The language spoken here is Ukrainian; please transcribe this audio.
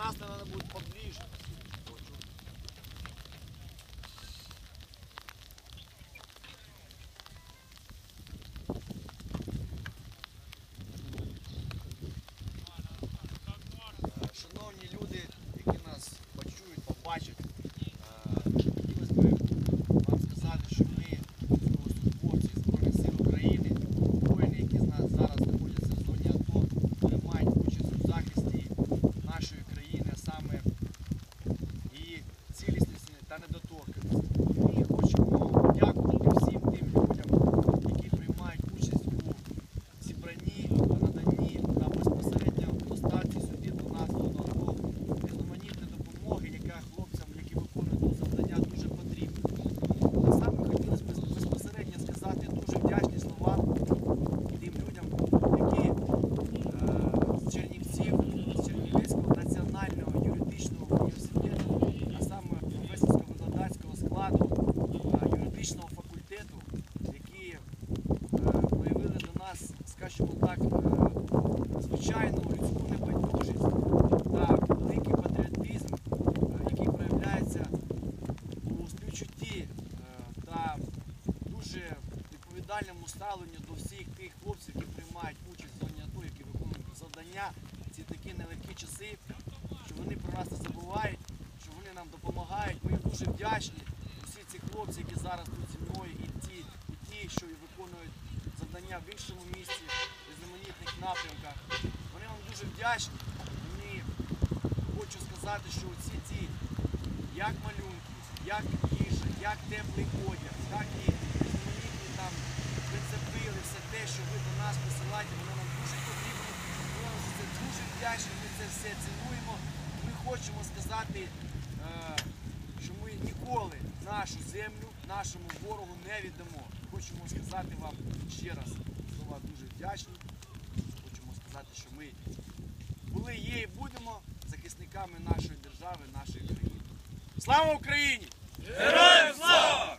нас надо будет поближе. Е, Шановні люди, які нас почують, побачать, е, хотілося б вам сказати, що ми, військовослужбовці Збройних сил України, воїни, які з нас зараз знаходяться в зоні АТО, приймають участь у захисті нашої країни, а саме її цілісності та недоторканості. Ми хочемо подякувати всім тим людям, які приймають участь у зібранні, наданні та безпосередньо доставці сюди до нас до АТО різноманітної допомоги, яка хлопцям, які виконують тут завдання, дуже потрібна. А Саме хотілося б безпосередньо сказати дуже вдячні слова тим людям, які е, з Чернівців, з Чернівецького національного юридичного університету, а саме професорсько-викладацького складу е, юридичного факультету, які е, проявили до скажімо так, е, звичайну людську небайдужість та великий патріотизм, е, який проявляється у співчутті е, та дуже відповідальному ставленню до всіх тих хлопців, які приймають участь в зоні АТО, які виконують завдання ці такі нелегкі часи, що вони про нас не забувають, що вони нам допомагають. Ми їм дуже вдячні. Усі ці хлопці, які зараз тут зі мною, і ті, і ті, що виконують завдання в іншому місці, різноманітних напрямках. Вони вам дуже вдячні. Мені хочу сказати, що ці як малюнки, як їжа, як теплий одяг, так і різноманітні там прицепили, все те, що ви до нас посилаєте, воно нам дуже потрібно. Ми вам за це дуже вдячні, ми це все цінуємо. Ми хочемо сказати, е, що ми ніколи нашу землю нашому ворогу не віддамо. Хочемо сказати вам ще раз слова дуже вдячні. Хочемо сказати, що ми були, є і будемо захисниками нашої держави, нашої країни. Слава Україні! Героям слава!